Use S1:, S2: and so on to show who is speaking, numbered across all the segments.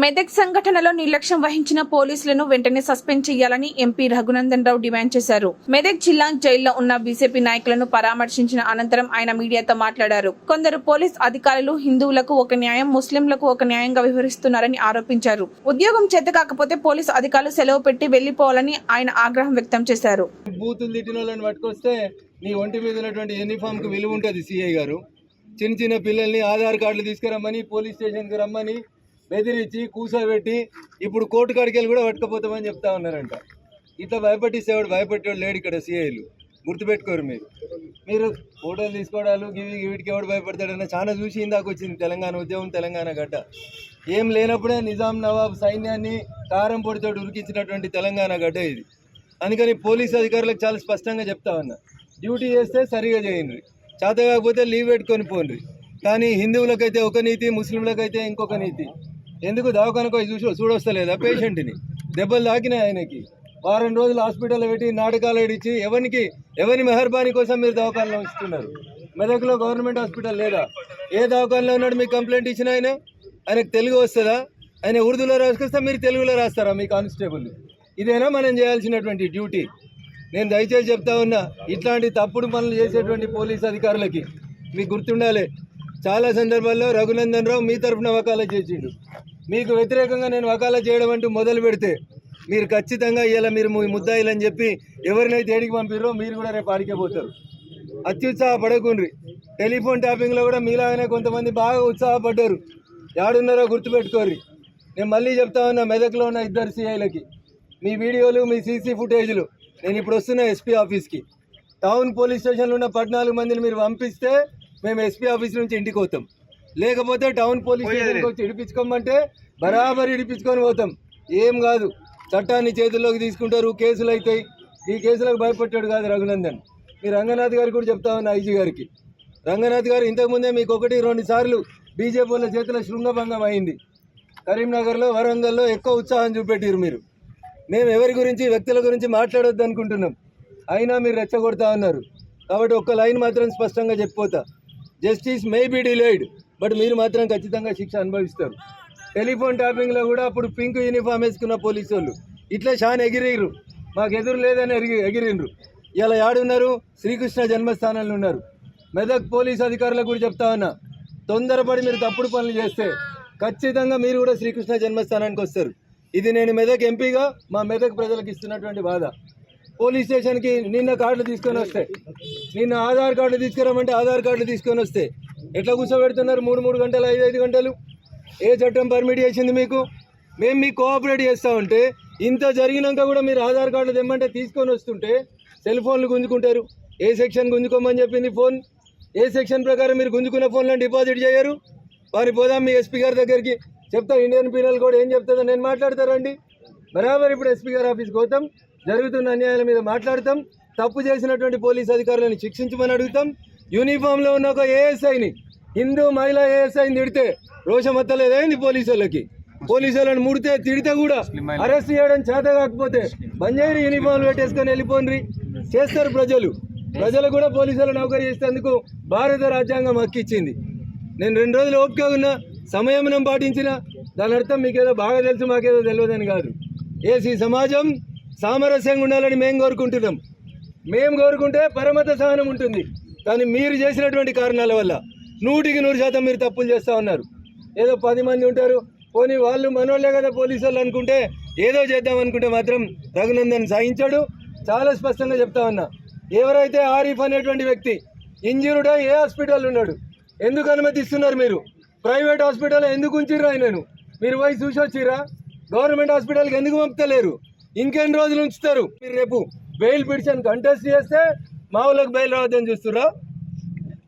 S1: మెదక్ సంఘటనలో నిర్లక్ష్యం వహించిన పోలీసులను వెంటనే సస్పెండ్ చేయాలని ఎంపీ రఘునందన్ రావు డిమాండ్ చేశారు. మెదక్ జిల్లా జైల్లో ఉన్న బీజేపీ నాయకులను పరామర్శించిన అనంతరం ఆయన మీడియాతో మాట్లాడారు. కొందరు పోలీస్ అధికారులు హిందువులకు ఒక న్యాయం ముస్లింలకు ఒక న్యాయంగా వ్యవహరిస్తున్నారని ఆరోపించారు. ఉద్యోగం చేత కాకపోతే పోలీసు అధికారులు సెలవు పెట్టి వెళ్ళిపోవాలని ఆయన ఆగ్రహం వ్యక్తం చేశారు.
S2: బూతులు తిట్టిన పట్టుకొస్తే నీ ఒంటి మీద ఉన్నటువంటి యూనిఫామ్కి విలువ ఉంటుంది సిఐ గారు. చిన్న చిన్న పిల్లల్ని ఆధార్ కార్డులు తీసుకురమ్మని పోలీస్ స్టేషన్కి రమ్మని బెదిరించి కూసోబెట్టి ఇప్పుడు కోర్టు కాడికి వెళ్ళి కూడా పట్టుకపోతామని చెప్తా ఉన్నారంట. ఇట్లా భయపెట్టిస్తేవాడు భయపెట్టేవాడు లేడు ఇక్కడ సిఐలు. గుర్తుపెట్టుకోరు మీరు. మీరు ఫోటోలు తీసుకోవడాలు గివి వీటికి ఎవడు భయపడతాడన్న చాలా చూసి ఇందాక వచ్చింది తెలంగాణ ఉద్యమం తెలంగాణ గడ్డ. ఏం లేనప్పుడే నిజాం నవాబ్ సైన్యాన్ని కారం పొడితో ఉరికించినటువంటి తెలంగాణ గడ్డ ఇది. అందుకని పోలీస్ అధికారులకు చాలా స్పష్టంగా చెప్తా ఉన్నా. డ్యూటీ చేస్తే సరిగా చేయండి. చేత కాకపోతే లీవ్ పెట్టుకొని పోండి. కానీ హిందువులకైతే ఒక నీతి ముస్లింలకైతే ఇంకొక నీతి. ఎందుకు దవాఖానకు చూసి చూడొస్తలేదా పేషెంట్ని? దెబ్బలు తాకినాయి ఆయనకి. వారం రోజులు హాస్పిటల్లో పెట్టి నాటకాలు ఏడిచి ఎవరికి ఎవరి మెహర్బానీ కోసం మీరు దవాఖానలో ఇస్తున్నారు మెదక్లో గవర్నమెంట్ హాస్పిటల్ లేదా? ఏ దవాఖానలో ఉన్నాడు మీకు కంప్లైంట్ ఇచ్చిన ఆయన? ఆయనకు తెలుగు వస్తుందా? ఆయన ఉర్దూలో రాసుకొస్తే మీరు తెలుగులో రాస్తారా మీ కానిస్టేబుల్ ఇదేనా మనం చేయాల్సినటువంటి డ్యూటీ? నేను దయచేసి చెప్తా ఉన్నా ఇట్లాంటి తప్పుడు పనులు చేసేటువంటి పోలీస్ అధికారులకి మీకు గుర్తుండాలి. చాలా సందర్భాల్లో రఘునందన్ రావు మీ తరఫున వకాలా చేసిండు. మీకు వ్యతిరేకంగా నేను వకాలా చేయడం అంటూ మొదలు పెడితే మీరు ఖచ్చితంగా ఇలా మీరు మీ ముద్దాయిలని చెప్పి ఎవరినైతే ఏడికి పంపిరో మీరు కూడా రేపు ఆడికే పోతారు. అత్యుత్సాహపడకుండ్రి టెలిఫోన్ ట్యాపింగ్లో కూడా మీలాగానే కొంతమంది బాగా ఉత్సాహపడ్డారు. యాడున్నారో గుర్తుపెట్టుకోర్రి. నేను మళ్ళీ చెప్తా ఉన్నా మెదక్లో ఉన్న ఇద్దరు సిఐలకి. మీ వీడియోలు మీ సీసీ ఫుటేజ్లు నేను ఇప్పుడు వస్తున్నా ఎస్పీ ఆఫీస్కి. టౌన్ పోలీస్ స్టేషన్లో ఉన్న పద్నాలుగు మందిని మీరు పంపిస్తే మేము ఎస్పీ ఆఫీస్ నుంచి ఇంటికి పోతాం. లేకపోతే టౌన్ పోలీస్ స్టేషన్కి వచ్చి ఇడిపించుకోమంటే బరాబర్ ఇడిపించుకొని పోతాం. ఏం కాదు. చట్టాన్ని చేతుల్లోకి తీసుకుంటారు కేసులు అవుతాయి ఈ కేసులకు భయపడ్డాడు కాదు రఘునందన్. మీ రంగనాథ్ గారికి కూడా చెప్తా ఉన్నా ఐజీ గారికి. రంగనాథ్ గారు ఇంతకుముందే మీకు ఒకటి రెండు సార్లు బీజేపీ వాళ్ళ చేతిలో శృంగభంగం అయింది. కరీంనగర్లో వరంగల్లో ఎక్కువ ఉత్సాహం చూపెట్టారు మీరు. మేము ఎవరి గురించి వ్యక్తుల గురించి మాట్లాడొద్దు అనుకుంటున్నాం. అయినా మీరు రెచ్చగొడతా ఉన్నారు. కాబట్టి ఒక్క లైన్ మాత్రం స్పష్టంగా చెప్పిపోతా. Justice may be delayed. But మీరు మాత్రం ఖచ్చితంగా శిక్ష అనుభవిస్తారు. టెలిఫోన్ ట్యాపింగ్లో కూడా అప్పుడు పింక్ యూనిఫామ్ వేసుకున్న పోలీసు వాళ్ళు ఇట్లా చాలా ఎగిరేరు మాకు ఎదురు లేదని ఎగిరి ఎగిరిండ్రు ఇలా యాడున్నారు శ్రీకృష్ణ జన్మస్థానంలో ఉన్నారు. మెదక్ పోలీస్ అధికారులకు కూడా చెప్తా ఉన్నా. తొందరపడి మీరు తప్పుడు పనులు చేస్తే ఖచ్చితంగా మీరు కూడా శ్రీకృష్ణ జన్మస్థానానికి వస్తారు. ఇది నేను మెదక్ ఎంపీగా మా మెదక్ ప్రజలకు ఇస్తున్నటువంటి బాధ. పోలీస్ స్టేషన్కి నిన్న కార్డులు తీసుకొని వస్తే నిన్న ఆధార్ కార్డులు తీసుకురామంటే ఆధార్ కార్డులు తీసుకొని వస్తే ఎట్లా కూర్చోబెడుతున్నారు? మూడు మూడు గంటలు ఐదు ఐదు గంటలు? ఏ చట్టం పర్మిట్ చేసింది మీకు? మేము మీకు కోఆపరేట్ చేస్తా ఉంటే ఇంత జరిగినాక కూడా మీరు ఆధార్ కార్డులు తెమ్మంటే తీసుకొని వస్తుంటే సెల్ ఫోన్లు గుంజుకుంటారు. ఏ సెక్షన్ గుంజుకోమని చెప్పింది ఫోన్ ఏ సెక్షన్ ప్రకారం మీరు గుంజుకున్న ఫోన్లను డిపాజిట్ చేయరు? వారి పోదాం మీ ఎస్పీ గారి దగ్గరికి. చెప్తా ఇండియన్ పీనల్ కూడా ఏం చెప్తుందో నేను మాట్లాడతారండి బరాబర్ ఇప్పుడు ఎస్పీ గారి ఆఫీస్కి పోతాం. జరుగుతున్న అన్యాయాల మీద మాట్లాడతాం. తప్పు చేసినటువంటి పోలీస్ అధికారులను శిక్షించమని అడుగుతాం. యూనిఫామ్లో ఉన్న ఒక ఏఎస్ఐని హిందూ మహిళా ఏఎస్ఐని తిడితే రోషం వత్తలేదేంది పోలీసు వాళ్ళకి పోలీసు వాళ్ళని ముడితే తిడితే కూడా అరెస్ట్ చేయడం చేత కాకపోతే బంజారీ యూనిఫామ్లు పెట్టేసుకొని వెళ్ళిపోండి చేస్తారు ప్రజలు. ప్రజలు కూడా పోలీసులు నౌకరీ చేసేందుకు భారత రాజ్యాంగం హక్కిచ్చింది నేను రెండు రోజులు ఓపిక ఉన్నా సంయమనం పాటించిన దాని అర్థం మీకేదో బాగా తెలుసు మాకేదో తెలియదని కాదు. ఏసీ సమాజం సామరస్యంగా ఉండాలని మేము కోరుకుంటున్నాం. మేము కోరుకుంటే పరమత సహనం ఉంటుంది. కానీ మీరు చేసినటువంటి కారణాల వల్ల నూటికి నూరు శాతం మీరు తప్పులు చేస్తూ ఉన్నారు. ఏదో పది మంది ఉంటారు పోనీ వాళ్ళు మనోళ్ళే కదా పోలీసు వాళ్ళు అనుకుంటే ఏదో చేద్దాం అనుకుంటే మాత్రం రఘునందన్ సాయించాడు చాలా స్పష్టంగా చెప్తా ఉన్నా. ఎవరైతే ఆరిఫ్ అనేటువంటి వ్యక్తి ఇంజూర్డ్ ఏ హాస్పిటల్ ఉన్నాడు? ఎందుకు అనుమతిస్తున్నారు మీరు? ప్రైవేట్ హాస్పిటల్ ఎందుకు ఉంచిర్రు ఆయనను? మీరు పోయి చూసి వచ్చిర్రా? గవర్నమెంట్ హాస్పిటల్కి ఎందుకు పంపుతలేరు? ఇంకెన్ని రోజులు ఉంచుతారు? మీరు రేపు బెయిల్ పిటిషన్ కంటెస్ట్ చేస్తే మా ఊళ్ళకి బయలు రావద్దని చూస్తురా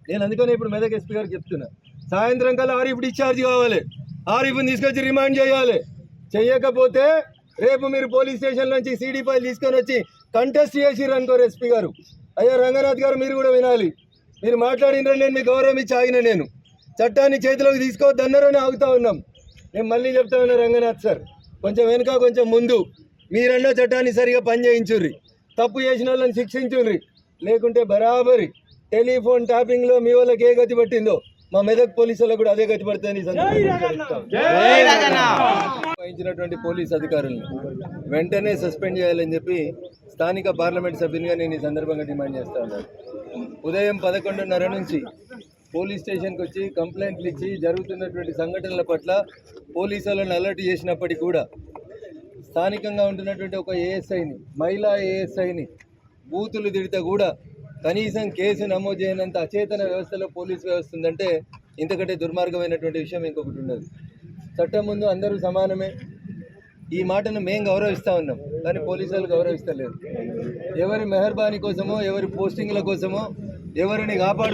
S2: నేను అందుకని ఇప్పుడు మెదక్ ఎస్పీ గారికి చెప్తున్నా. సాయంత్రం కల్లా ఆరిఫ్ డిశ్చార్జ్ కావాలి. ఆరిఫ్ని తీసుకొచ్చి రిమాండ్ చేయాలి. చెయ్యకపోతే రేపు మీరు పోలీస్ స్టేషన్ నుంచి సీడీ ఫైల్ తీసుకొని వచ్చి కంటెస్ట్ చేసిర్రు అనుకోరు ఎస్పీ గారు. అయ్యా రంగనాథ్ గారు మీరు కూడా వినాలి. మీరు మాట్లాడినరని నేను మీకు గౌరవం ఇచ్చి ఆగిన నేను. చట్టాన్ని చేతిలోకి తీసుకోవద్దన్నారని ఆగుతా ఉన్నాం. నేను మళ్ళీ చెప్తా ఉన్నా రంగనాథ్ సార్ కొంచెం వెనుక కొంచెం ముందు. మీరన్నా చట్టాన్ని సరిగా పనిచేయించుర్రి. తప్పు చేసిన వాళ్ళని శిక్షించుర్రి. లేకుంటే బరాబరి టెలిఫోన్ ట్యాపింగ్లో మీ వాళ్ళకి ఏ గతి పట్టిందో మా మెదక్ పోలీసులకు కూడా అదే గతి పడుతుంది. నియమించినటువంటి పోలీస్ అధికారులను వెంటనే సస్పెండ్ చేయాలని చెప్పి స్థానిక పార్లమెంట్ సభ్యునిగా నేను ఈ సందర్భంగా డిమాండ్ చేస్తా ఉన్నాను. ఉదయం పదకొండున్నర నుంచి పోలీస్ స్టేషన్కి వచ్చి కంప్లైంట్లు ఇచ్చి జరుగుతున్నటువంటి సంఘటనల పట్ల పోలీసులను అలర్ట్ చేసినప్పటికీ కూడా స్థానికంగా ఉంటున్నటువంటి ఒక ఏఎస్ఐని మహిళా ఏఎస్ఐని బూతులు తిడితే కూడా కనీసం కేసు నమోదు చేయనంత అచేతన వ్యవస్థలో పోలీస్ వ్యవస్థ ఉందంటే ఇంతకంటే దుర్మార్గమైనటువంటి విషయం ఇంకొకటి ఉండదు. చట్టం ముందు అందరూ సమానమే. ఈ మాటను మేము గౌరవిస్తూ ఉన్నాం కానీ పోలీసులు గౌరవిస్తలేరు ఎవరి మెహర్బానీ కోసమో ఎవరి పోస్టింగ్ల కోసమో ఎవరిని కాపాడుకో